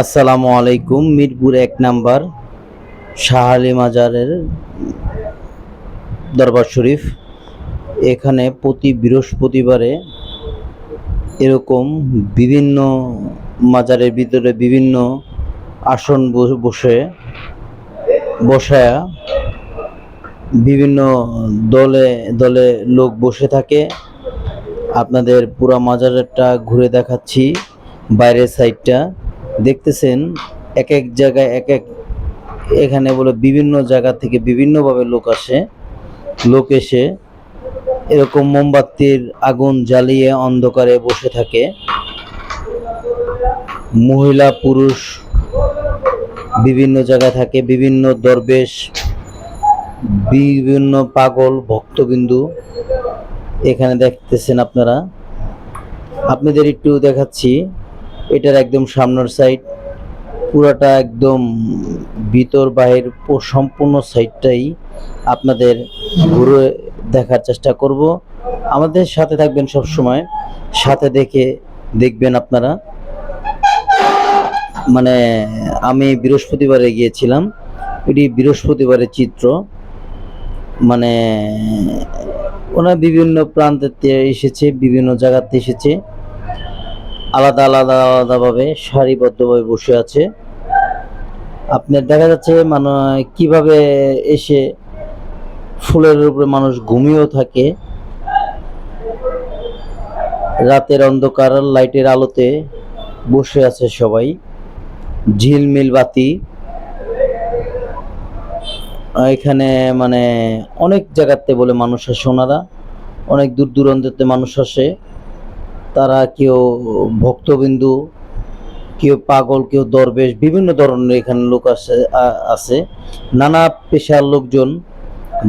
আসসালামু আলাইকুম, মিরপুর এক নাম্বার শাহ আলী মাজারের দরবার শরীফ। এখানে প্রতি বৃহস্পতিবারে এরকম বিভিন্ন মাজারের ভিতরে বিভিন্ন আসন বসে, বসায়া বিভিন্ন দলে দলে লোক বসে থাকে। আপনাদের পুরা মাজারটা ঘুরে দেখাচ্ছি, বাইরের সাইডটা দেখতেছেন এক এক জায়গায় এক এক এখানে বলে বিভিন্ন জায়গা থেকে বিভিন্নভাবে লোক আসে। লোক এসে এরকম মোমবাতির আগুন জ্বালিয়ে অন্ধকারে বসে থাকে। মহিলা, পুরুষ বিভিন্ন জায়গায় থাকে, বিভিন্ন দরবেশ, বিভিন্ন পাগল, ভক্তবিন্দু। এখানে দেখতেছেন আপনারা। আপনাদের একটু দেখাচ্ছি। এটার একদম সামনের সাইড পুরাটা একদম ভিতর বাহির সম্পূর্ণ সাইডটাই আপনাদের ঘুরে দেখার চেষ্টা করব। আমাদের সাথে থাকবেন সব সময় সাথে দেখে দেখবেন আপনারা। মানে আমি বৃহস্পতিবারে গিয়েছিলাম, এটি বৃহস্পতিবারের চিত্র। মানে ওনারা বিভিন্ন প্রান্তে এসেছে, বিভিন্ন জায়গাতে এসেছে। আলাদা আলাদা, আলাদাভাবে সারিবদ্ধভাবে বসে আছে। আপনার দেখা যাচ্ছে মানে কীভাবে এসে ফুলের উপরে মানুষ ঘুমিয়েও থাকে। রাতের অন্ধকার, লাইটের আলোতে বসে আছে সবাই। ঝিলমিল বাতি। এখানে মানে অনেক জায়গাতে বলে মানুষ আসে ওনারা। অনেক দূর দূরান্তে মানুষ আসে। তারা কেউ ভক্তবিন্দু, কেউ পাগল, কেউ দরবেশ, বিভিন্ন ধরনের এখানে লোক আসে আছে নানা পেশার লোকজন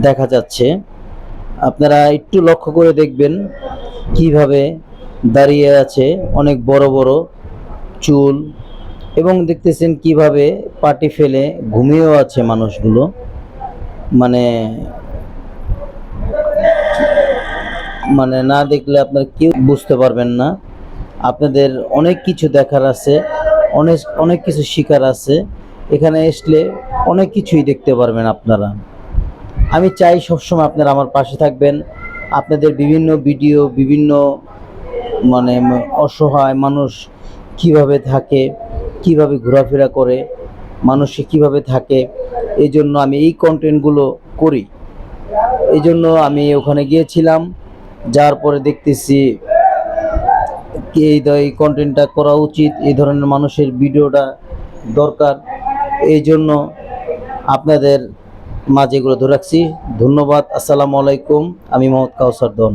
দেখা যাচ্ছে। আপনারা একটু লক্ষ্য করে দেখবেন কীভাবে দাঁড়িয়ে আছে অনেক বড় বড় চুল এবং দেখতেছেন কীভাবে পাটি ফেলে ঘুমিয়েও আছে মানুষগুলো। মানে মানে না দেখলে আপনার কেউ বুঝতে পারবেন না। আপনাদের অনেক কিছু দেখার আছে, অনেক অনেক কিছু শিকার আছে। এখানে আসলে অনেক কিছুই দেখতে পারবেন আপনারা। আমি চাই সবসময় আপনারা আমার পাশে থাকবেন। আপনাদের বিভিন্ন ভিডিও, বিভিন্ন মানে অসহায় মানুষ কীভাবে থাকে, কীভাবে ঘোরাফেরা করে, মানুষে কীভাবে থাকে এই জন্য আমি এই কন্টেন্টগুলো করি। এই জন্য আমি ওখানে গিয়েছিলাম। যার পরে দেখতেছি এই এই কন্টেন্টটা করা উচিত, এই ধরনের মানুষের ভিডিওটা দরকার। এই জন্য আপনাদের মাঝে এগুলো ধরে রাখছি। ধন্যবাদ, আসসালামু আলাইকুম। আমি মোহাম্মদ কাউসার দন।